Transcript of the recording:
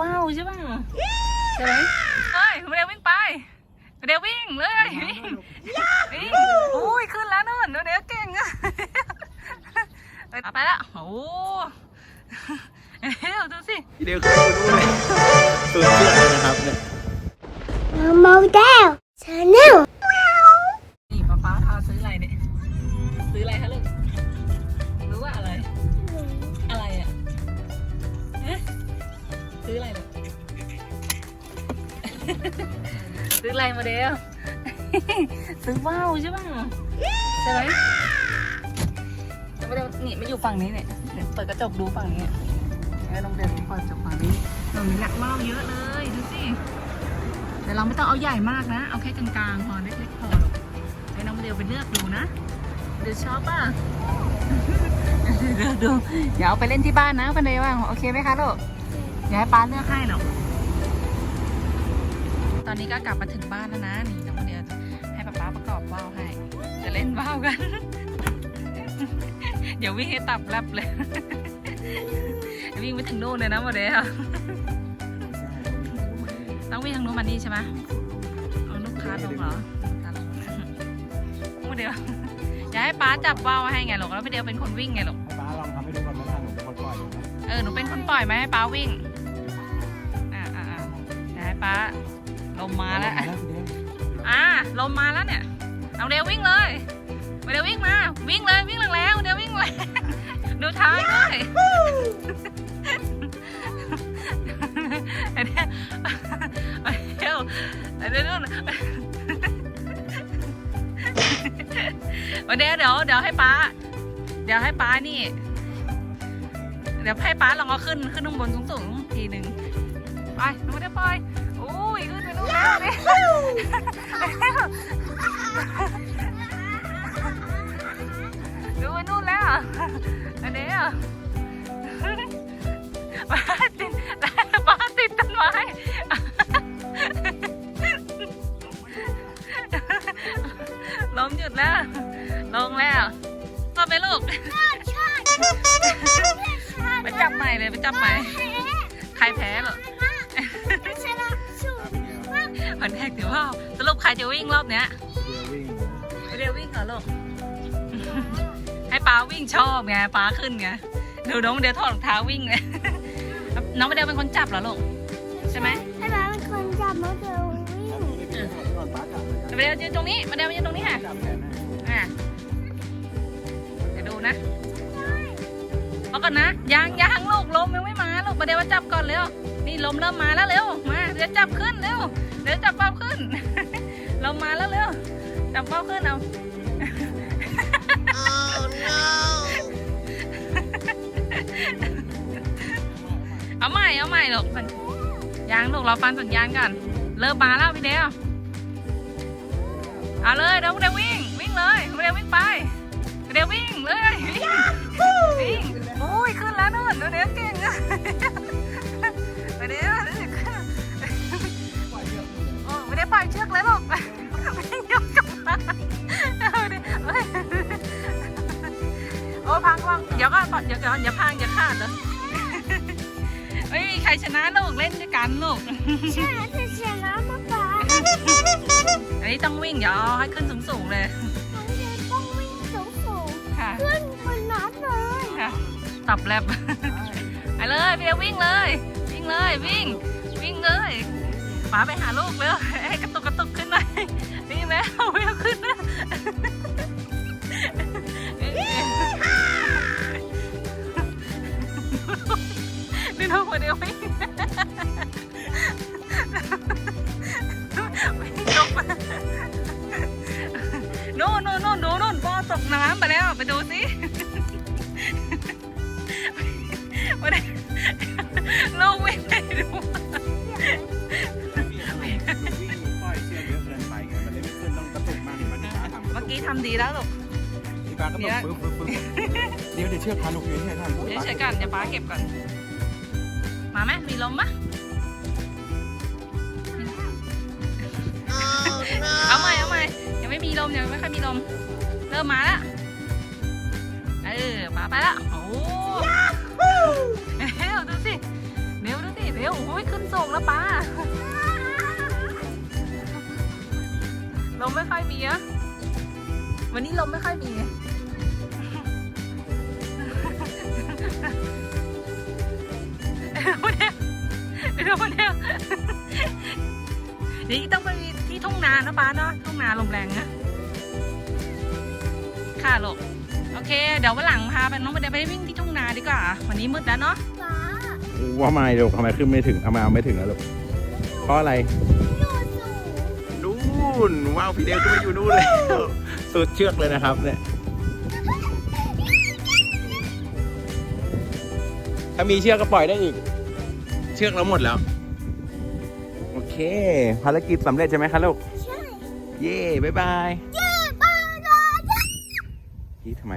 ว้าวใช่ป่ะใช่ไหมเฮ้ยโมเดลวิ่งไปโมเดลวิ่งเลยวิ่งวิ่งโอ้ยขึ้นแล้วนู่นโมเดลเก่งอะเอาไปละโอ้เฮ้ยดูสิพี่เดียวขึ้นไปด้วยตัวเชือกเลยนะครับเนี่ยโมเดลชาแนลนี่ป๊าป๊าพาซื้ออะไรเนี่ยซื้ออะไรคะลูก ซื้ออะไรเนี่ยซื้ออะไรโมาเดลซื้อว่าวใช่ป่ะใช่ไหมโมาเดลนี่มาอยู่ฝั่งนี้เนี่ยเดี๋ยวเปิดกระจกดูฝั่งนี้แล้วน้องเดลเปิดกระจกฝั่งนี้ตรงนี้หนักว่าวเยอะเลยดูสิแต่เราไม่ต้องเอาใหญ่มากนะ เอาแค่กลางๆพอเล็กๆพอลูกให้น้องโมเดลไปเลือกดูนะเดี๋ยวชอบป่ะเลือกดูอย่าเอาไปเล่นที่บ้านนะพันเดว่าโอเคไหมคะลูก อย่าให้ป้าเลือกให้หรอกตอนนี้ก็กลับมาถึงบ้านแล้วนะนี่น้องโมเดลให้ป้าป้าประกอบว่าวให้ จะเล่นว่าวกัน เดี๋ยววิ่งให้ตับแลบเลย วิ่งไปถึงนู่นเลยนะโมเดลต้องวิ่งทางนู้นมานี่ใช่ไหมเอาลูกค้าลงเหรอลูกค้าลงโมเดลอย่าให้ป้าจับว่าวให้ไงลูกแล้วโมเดลเป็นคนวิ่งไงลูกให้ป้าลองทำให้ดูก่อนว่าหนูเป็นคนปล่อยอยู่นะเออหนูเป็นคนปล่อยไหมให้ป้าวิ่งอ่าอ่าอ่า เดี๋ยวให้ป้าลมมาแล้วแล้วพี่เดียวอ่าลมมาแล้วเนี่ย เอาเร็ววิ่งเลยเอาเร็ววิ่งมา วิ่งเลยวิ่งแรงๆเดี๋ยววิ่งเลยดูทางด้วยเดี๋ยวเดี๋ยวเดี๋ยวนู่นวันเดี๋ยวเดี๋ยวเดี๋ยวให้ป้า เดี๋ยวให้ป้านี่ เดี๋ยวให้ป้าลองเอาขึ้นขึ้นข้างบนสูงๆทีหนึ่งไปหนูไม่ได้ปล่อยโอ้ย ดูไปนู่นแล้วอันนี้อะป้าติดป้าติดต้นไม้ลมหยุดแล้ว ลงแล้วก็ไปลูกไปจับใหม่เลยไปจับใหม่ ใครแพ้เหรอ ปใครจะวิ่งรอบเนี้ยเดียววิ่งเรียววิ่งเหรอลูก ให้ป้าวิ่งชอบไงป้าขึ้นไงดูน้องเดียวถอดรองเท้าวิ่งเลย น้องเดียวเป็นคนจับเหรอลูก ใช่ไหมให้เราเป็นคนจับโมเดลวิ่งพี่เดียวก่อนป้าจับเลยเดียวยืนตรงนี้มาเดียวยืนตรงนี้ค่ะจับแขนให้อะเดี๋ยวดูนะเอาก่อนนะยังยังลูกลมยังไม่มาลูกมาเดี๋ยวมาจับก่อนเร็วนี่ลมเริ่มมาแล้วเร็วมาเดี๋ยวจับขึ้นเร็วเดี๋ยวจับเป้าขึ้น ลมมาแล้วเร็วจับเป้าขึ้นเอาเอาใหม่ เอาใหม่ลูกยังลูกเราฟังสัญญาณก่อน เริ่มมาแล้วพี่เดียวเอาเลยเดี๋ยวเดี๋ยววิ่ง วิ่งเลยเดี๋ยววิ่งไปเดี๋ยววิ่งเลยวิ่งโอ้ยขึ้นแล้วนู่นเดี๋ยวเก่งอะเดี๋ยวเดี๋ยวโอ้ไม่ได้ปล่อยเชือกเลยลูกไม่ยก เอาดิเฮ้ยโอ้พังพังเดี๋ยวก็เดี๋ยวก่อนอย่าพังอย่าขาดเลยไม่มีใครชนะลูกเล่นด้วยกันลูก ใช่แล้วจะชนะมาป๋าอันนี้ต้องวิ่งเดี๋ยวเอาให้ขึ้นสูงๆเลยน้องเดลต้องวิ่งสูงค่ะ ๆขึ้นบนนั้นเลยค่ะตับแลบ ไปเลยเบียวิ่งเลย วิ่งเลยวิ่ง วิ่งเลยป๋าไปหาลูกเร็วำไปแล้วไปดูสิไม่ได้ลูกวิ่งไปดูวิ่งปล่อยเชือกเยอะเกินไปไงมันเลยไม่ขึ้นต้องกระตุกมากเห็นไหมที่ป้าทำเมื่อกี้ทำดีแล้วลูกที่ป้าก็ต้องปึ๊บปึ๊บปึ๊บเดี๋ยวเดี๋ยวเชือกพาลูกอยู่ที่ไหนท่านเดี๋ยวเฉยๆกันเดี๋ยวป้าเก็บก่อน มาไหมมีลมปะเอาใหม่เอาใหม่ยังไม่มีลมยังไม่ค่อยมีลม เริ่มมาแล้วเออป้าไปแล้วโอ้เร็วดูสิเร็วดูสิเร็วโอ้ยขึ้นส่งแล้วป้าลมไม่ค่อยมีอะวันนี้ลมไม่ค่อยมีเดี๋ยวเดี๋ยวเดี๋ยวต้องไปที่ทุ่งนานะป้าเนาะทุ่งนาลมแรงนะค่ะลูกโอ เค เดี๋ยววันหลังพาไปน้องไปเดี๋ยวไปวิ่งที่ทุ่งนาดีกว่า วันนี้มืดแล้วเนาะฟ้าว่าไม่ลูกทำไมขึ้นไม่ถึงเอามาเอาไม่ถึงแล้วลูกเพราะอะไรอยู่สูงนู่นว้าวพี่เดวขึ้นมาอยู่นู่นเลยสุดเชือกเลยนะครับเนี่ยถ้ามีเชือกก็ปล่อยได้อีก เชือกเราหมดแล้ว โอเค ภารกิจสำเร็จใช่ไหมคะลูก ใช่ เย่บ๊ายบาย เย้บ้าเลยพี่ทำไม